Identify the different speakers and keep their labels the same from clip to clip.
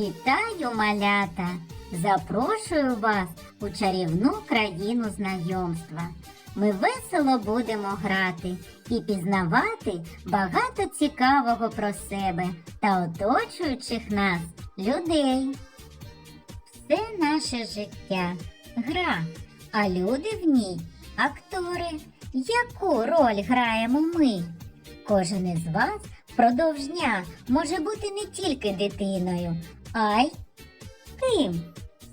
Speaker 1: Вітаю, малята! Запрошую вас у чарівну країну знайомства. Ми весело будемо грати і пізнавати багато цікавого про себе та оточуючих нас людей. Все наше життя гра, а люди в ній актори. Яку роль граємо ми? Кожен із вас впродовж дня може бути не тільки дитиною, а й ким.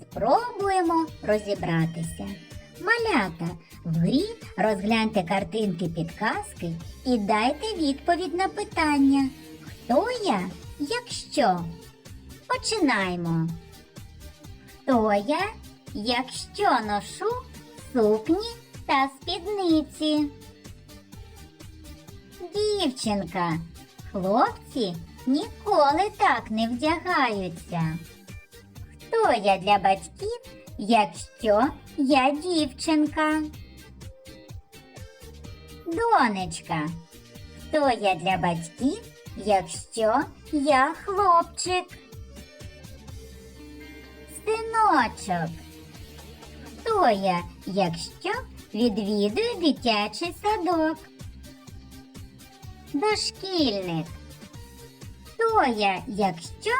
Speaker 1: Спробуємо розібратися. Малята, в грі розгляньте картинки підказки і дайте відповідь на питання. Хто я, якщо? Починаємо. Хто я, якщо ношу сукні та спідниці? Дівчинка, хлопці ніколи так не вдягаються. Хто я для батьків, якщо я дівчинка? Донечка, хто я для батьків, якщо я хлопчик? Синочок, хто я, якщо відвідую дитячий садок? Дошкільник. Хто я, якщо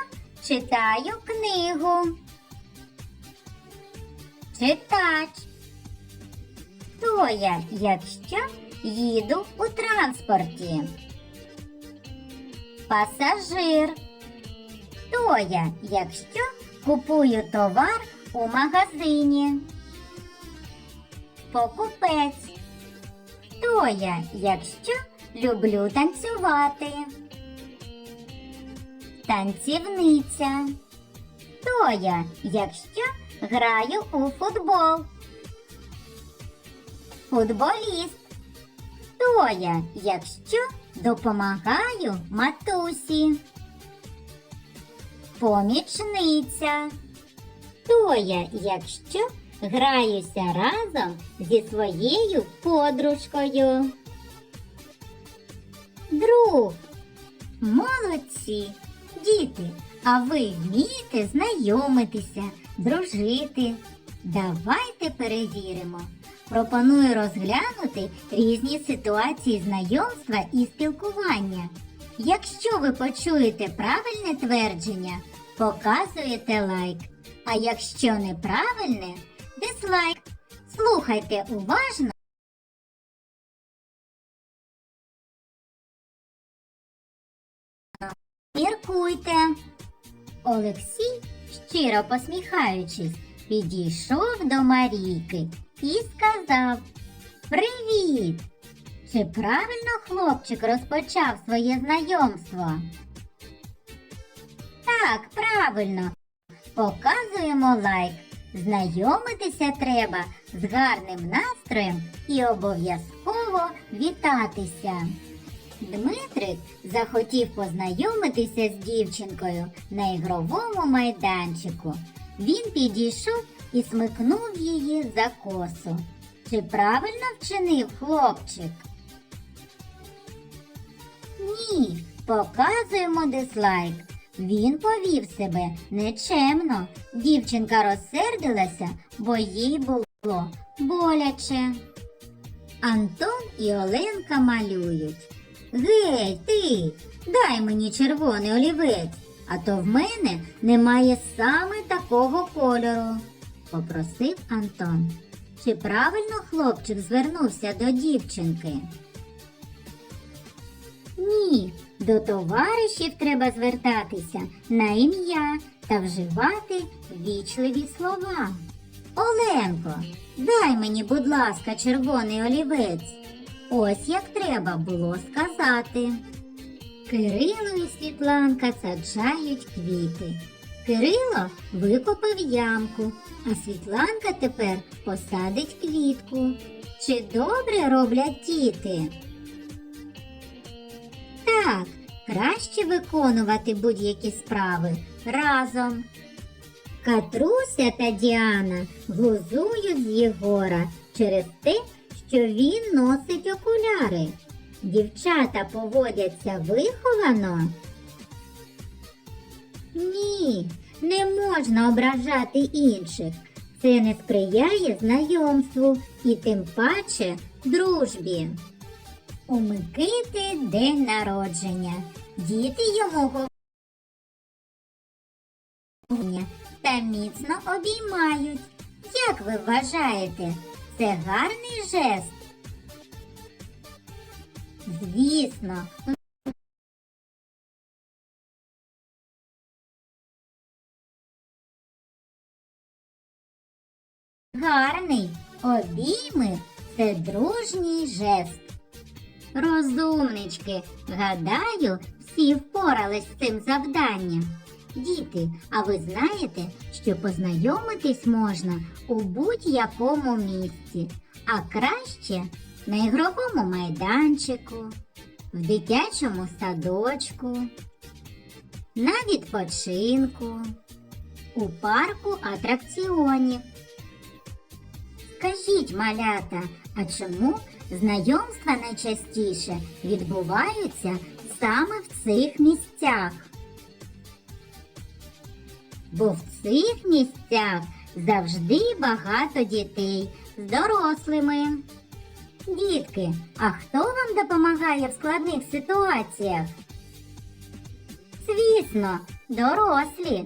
Speaker 1: читаю книгу? Читач. Хто я, якщо їду у транспорті? Пасажир. Хто я, якщо купую товар у магазині? Покупець. Хто я, якщо люблю танцювати? Танцівниця. Хто я, якщо граю у футбол? Футболіст. Хто я, якщо допомагаю матусі? Помічниця. Хто я, якщо граюся разом зі своєю подружкою? Друг. Молодці, діти, а ви вмієте знайомитися, дружити? Давайте перевіримо. Пропоную розглянути різні ситуації знайомства і спілкування. Якщо ви почуєте правильне твердження, показуєте лайк. А якщо неправильне, дизлайк. Слухайте уважно. Міркуйте. Олексій, щиро посміхаючись, підійшов до Марійки і сказав Привіт! Чи правильно хлопчик розпочав своє знайомство? Так, правильно. Показуємо лайк. Знайомитися треба з гарним настроєм і обов'язково вітатися. Дмитрик захотів познайомитися з дівчинкою на ігровому майданчику. Він підійшов і смикнув її за косу. Чи правильно вчинив хлопчик? Ні, показуємо дизлайк. Він повів себе нечемно. Дівчинка розсердилася, бо їй було боляче. Антон і Оленка малюють. Гей, ти, дай мені червоний олівець, а то в мене немає саме такого кольору, попросив Антон. Чи правильно хлопчик звернувся до дівчинки? Ні, до товаришів треба звертатися на ім'я та вживати вічливі слова. Оленко, дай мені, будь ласка, червоний олівець. Ось як треба було сказати. Кирило і Світланка саджають квіти. Кирило викопав ямку, а Світланка тепер посадить квітку. Чи добре роблять діти? Так, краще виконувати будь-які справи разом. Катруся та Діана глузують з Єгора через те, що він носить окуляри. Дівчата поводяться виховано? Ні, Не можна ображати інших. Це не сприяє знайомству і тим паче дружбі. У Микити день народження. Діти йому говорять та міцно обіймають. Як ви вважаєте, це гарний жест? Звісно, гарний обійми це дружній жест. Розумнички, гадаю, всі впорались з цим завданням. Діти, а ви знаєте, що познайомитись можна у будь-якому місці, а краще на ігровому майданчику, в дитячому садочку, на відпочинку, у парку атракціонів. Скажіть, малята, а чому знайомства найчастіше відбуваються саме в цих місцях? Бо в цих місцях завжди багато дітей з дорослими. Дітки, а хто вам допомагає в складних ситуаціях? Звісно, дорослі.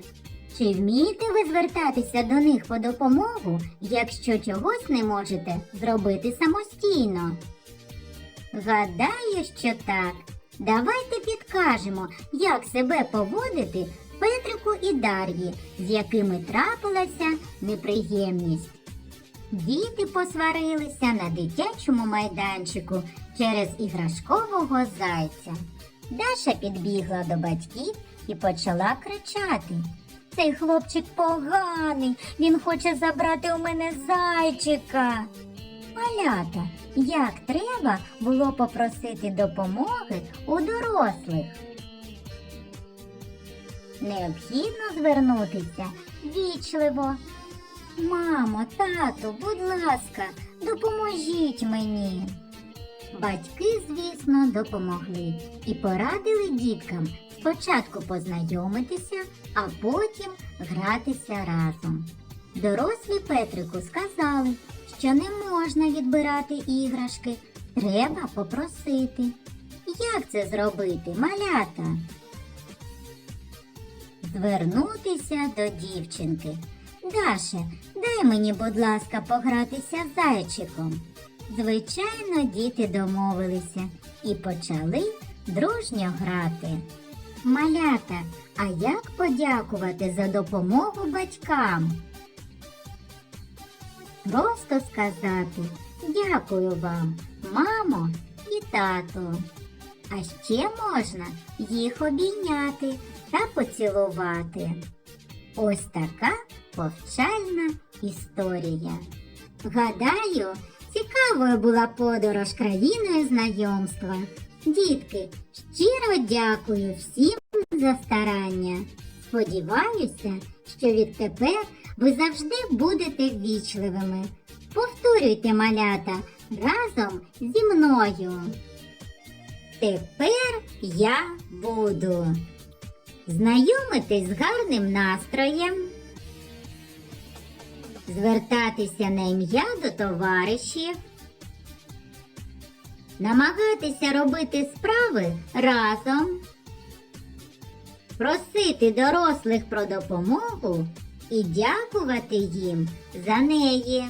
Speaker 1: Чи вмієте ви звертатися до них по допомогу, якщо чогось не можете зробити самостійно? Гадаю, що так. Давайте підкажемо, як себе поводити Петрику і Дар'ї, з якими трапилася неприємність. Діти посварилися на дитячому майданчику через іграшкового зайця. Даша підбігла до батьків і почала кричати. Цей хлопчик поганий, він хоче забрати у мене зайчика. Малята, як треба було попросити допомоги у дорослих? Необхідно звернутися вічливо. Мамо, тату, будь ласка, допоможіть мені. Батьки, звісно, допомогли і порадили діткам спочатку познайомитися, а потім гратися разом. Дорослі Петрику сказали, що не можна відбирати іграшки, треба попросити. Як це зробити, малята? Звернутися до дівчинки. Даша, дай мені, будь ласка, погратися з зайчиком. Звичайно, діти домовилися і почали дружньо грати. Малята, а як подякувати за допомогу батькам? Просто сказати дякую вам, мамо і тату. А ще можна їх обійняти та поцілувати. Ось така повчальна історія. Гадаю, цікавою була подорож країною знайомства. Дітки, щиро дякую всім за старання. Сподіваюся, що відтепер ви завжди будете ввічливими. Повторюйте малята разом зі мною. Тепер я буду знайомитись з гарним настроєм, звертатися на ім'я до товаришів, намагатися робити справи разом, просити дорослих про допомогу і дякувати їм за неї.